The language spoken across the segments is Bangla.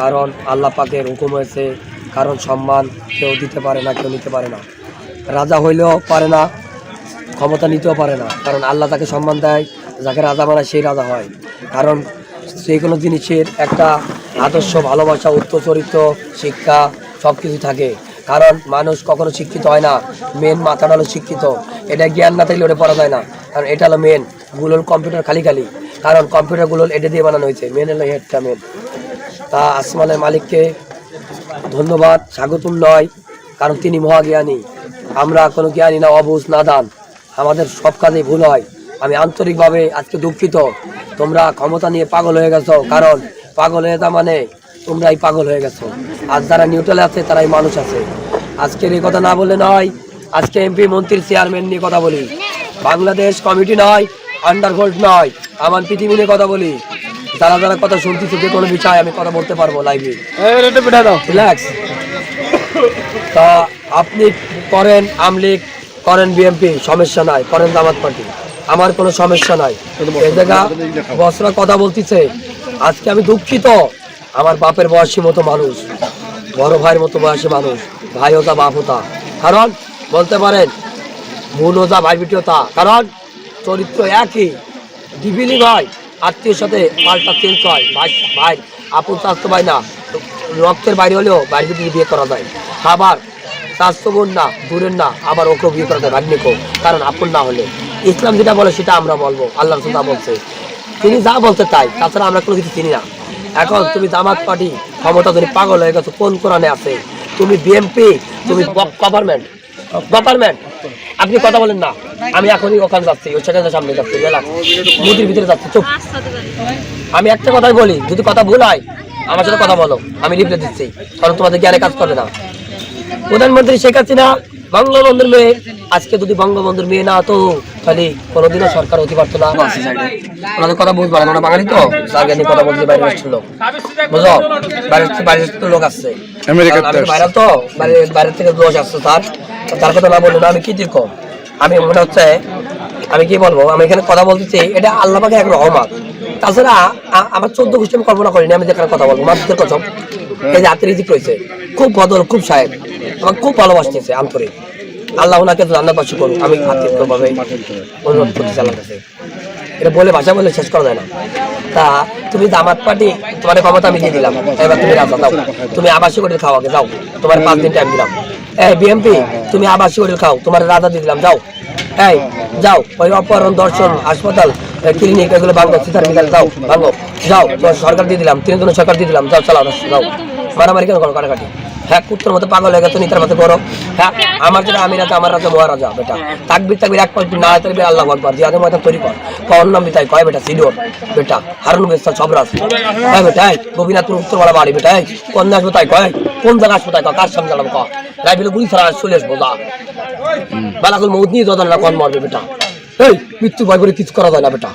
কারণ আল্লাহ পাকের হুকুম হয়েছে, কারণ সম্মান কেউ দিতে পারে না, কেউ নিতে পারে না। রাজা হইলেও পারে না, ক্ষমতা নিতেও পারে না, কারণ আল্লাহ তাকে সম্মান দেয়, যাকে রাজা বানায় সেই রাজা হয়। কারণ যে কোনো জিনিসের একটা আদর্শ, ভালোবাসা উত্তর চরিত্র শিক্ষা সব কিছু থাকে। কারণ মানুষ কখনো শিক্ষিত হয় না মেন মাথাটা হলো শিক্ষিত। এটা জ্ঞান না থাকলে ওটা পড়া যায় না, কারণ এটা হলো মেন গুগল কম্পিউটার খালি খালি। কারণ কম্পিউটারগুলো এটা দিয়ে বানানো হয়েছে মেন হলো হেডটা মেন আসমানের মালিককে ধন্যবাদ, স্বাগতম নয়, কারণ তিনি মহাজ্ঞানী। আমরা কোনো জ্ঞানী না অবুজ না দান। আমাদের সব কাজে ভুল হয়। আমি আন্তরিকভাবে আজকে দুঃখিত। তোমরা ক্ষমতা নিয়ে পাগল হয়ে গেছো, কারণ পাগল হয়ে তা মানে তোমরাই পাগল হয়ে গেছো। আর যারা নিউট্রালে আছে, তারাই মানুষ আছে। আজকের এই কথা না বললে নয়, আজকে এমপি মন্ত্রীর চেয়ারম্যান নিয়ে কথা বলি। বাংলাদেশ কমিটি নয় আন্ডারভোল্ট নয়। আমার পৃথিবী নিয়ে কথা বলি। যারা যারা কথা শুনতেছে যে কোনো বিষয় আমি কথা বলতে পারব লাইভে রিল্যাক্স তা আপনি করেন আমলিগ করেন বিএমপি সমস্যা নাই করেন জামাত পার্টি। আমার কোনো সমস্যা নাই। এই জায়গা বসরা কথা বলতেছে। আজকে আমি দুঃখিত আমার বাপের বয়সী মতো মানুষ বড় ভাইয়ের মতো বয়সী মানুষ ভাই ওতা বাপ ওতা কারণ বলতে পারেন বোন ওতা ভাই বিটি কারণ চরিত্র একই ডিবিলি ভাই। আত্মীয়র সাথে পাল্টা চেঞ্জ হয় ভাই ভাই, আপন স্বাস্থ্য ভাই না। রক্তের বাইরে হলেও বাইরে থেকে বিয়ে করা যায়। আবার স্বাস্থ্য বোন না, দূরের না, আবার ওকেও বিয়ে করা যায়। ভাগ্নিকেও কারণ আপন না হলে। ইসলাম যেটা বলে, সেটা আমরা বলব। আল্লাহ রসুল বলছে। তিনি যা বলতে তাই তাছাড়া আমরা কোনো কিছু চিনি না। এখন তুমি জামাত পার্টি ক্ষমতা ধরে পাগল হয়ে গেছো, কোন কোরআনে আছে? তুমি বিএমপি তুমি গভর্নমেন্ট গভর্নমেন্ট আপনি কথা বলেন না। আমি এখনই ওখানে যাচ্ছি ওই সেখানে সামনে যাচ্ছি মুদির ভিতরে যাচ্ছি চুপ। আমি একটা কথাই বলি যদি কথা ভুল হয় আমার সাথে কথা বলো আমি রিপ্লাই দিচ্ছি কারণ তোমাদের জ্ঞানে কাজ করবে না। প্রধানমন্ত্রী শেখ হাসিনা বঙ্গবন্ধুর মেয়ে আজকে যদি বঙ্গবন্ধুর মেয়ে না হতো তাহলে কোনোদিনও সরকার হতে পারতো না। ওনাদের কথা বুঝতে পারে ওরা বাঙালি তো তার কথা বলতে বাইরে আসছিল বুঝো? বাইরে বাইরে তো লোক আসছে। তো বাইরে তো বাইরে বাইরে থেকে লোক আসছে তার। তার কথা না বললে না আমি কি দেখো আমি মনে হচ্ছে, আমি কি বলব, আমি এখানে কথা বলতেছি, এটা আল্লাহ পাকে এক রহমত। তাছাড়া আমার চোদ্দ গোষ্ঠী আমি কল্পনা করিনি, আমি যেখানে কথা বলব মাসুদের কথা এই যে হাতের রিজিক রয়েছে, খুব বদল, খুব সাহেব আমার খুব ভালোবাসতেছে আন্তরিক। আল্লাহ ওনাকে রান্না জান্নাতবাসী করুন আমি আত্মীয়ভাবে অনুরোধ করতেছি আল্লাহর এটা বলে ভাষা বলে শেষ করা যায় না। তা তুমি জামাত পার্টি, তোমার ক্ষমতা আমি দিয়ে দিলাম। এবার তুমি রাজা দাও। তুমি আবাসিক হোটেল খাও আগে যাও, তোমার পাঁচ দিন টাইম দিলাম। এই বিএমপি, তুমি আবাসিক হোটেল খাও, তোমার রাজা দিয়ে দিলাম, যাও। এই, যাও, ওই অপহরণ, দর্শন, হাসপাতাল ক্লিনিক এগুলো ভাঙো সিতার মিতাল যাও, ভাঙো। যাও সরকার দিয়ে দিলাম তিন জন সরকার দিয়ে দিলাম, যাও, চালাও, যাও মারামারি কেন করো কাটাকাটি? হ্যাঁ কুত্তর মতো পাগল হয়ে গেছে, নিতার মতো করো। হ্যাঁ আমার যেটা আমি রাজা আমার রাজা, মহারাজা, বেটা। তাকবির তাকবির, এক পাঁচ না, তাকবির, আল্লাহ আকবার জিয়াদের ময়দান তৈরি কর। কর নাম বিতাই কয় বেটা সিডোর বেটা, হারুন বেস্তা সব রাজ হ্যাঁ বেটা, এই, গোপীনাথপুর উত্তরমালা বাড়ি, বেটা কোন আসব তাই, কয়? কোন জায়গা আসব তাই, কয়? কার সামনে জ্বালাবো কয়? রাইবিলে গুলি ছাড়া চলে আসব যা। বালাকুল মৌত নিয়ে যত না কোন মারবে বেটা। এই মৃত্যু ভয় করে কিছু করা যায় না বেটা।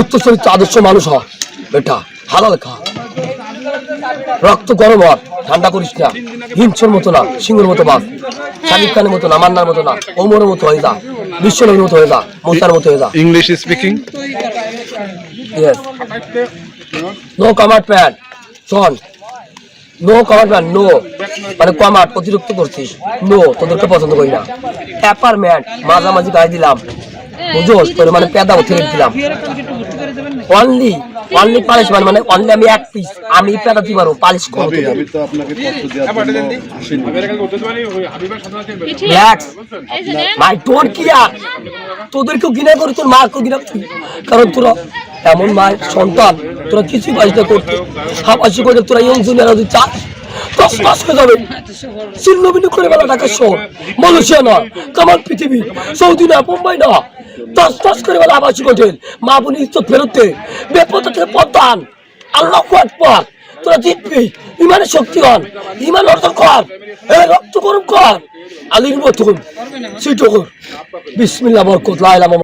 উচ্চ চরিত্র আদর্শ মানুষ হ বেটা। হালাল খা। রক্ত গরম হওয়ার ঠান্ডা করিস না। হিংসর মতো না সিংহের মতো বাস। শাকিব খানের মতো না মান্নার মতো না। ওমরের মতো হয়ে যা। বিশ্বনবীর মতো হয়ে যা। মোসার মতো হয়ে যা। English speaking yes no comment pan শোন নো কমার্ট ম্যান নো মানে কমার্ট অতিরিক্ত করছিস। নো তোদেরকে পছন্দ করি না। অ্যাপারমেন্ট মাঝামাঝি গায়ে দিলাম। বুঝোস? তোর মানে পেদা অতিরিক্ত দিলাম। অনলি অনলি পালিশ মানে মানে অনলি আমি এক পিস আমি পেদা দিতে পারব পালিশ করব। তোদের। আমি তো আপনাকে জন্য মাই তোর কি আর? তোদেরকেও ঘৃণা করি তোর মাকেও ঘৃণা করি। কারণ তোরা এমন মায়ের সন্তান তোরা কিছুই পারিস না করতে। হাবাসি করে তোরা ইয়ং জুনিয়র যদি চাস। দশ মাস হয়ে যাবে। ছিন্ন করে বেলা টাকা শোন মালয়েশিয়া না কামাল পৃথিবী। সৌদি না মুম্বাই না। দশ তস করে বলে আবাসিক হোটেল। মা বোন ইজ্জত ফেরতে বেপথ থেকে পদ্মান আল্লাহ পথ তোরা জিতবি। ইমানে শক্তি হন। ইমান অর্জন কর। রক্ত গরম কর। আলির মতন সেই কর। বিসমিল্লাহ বরকত। লাইলাম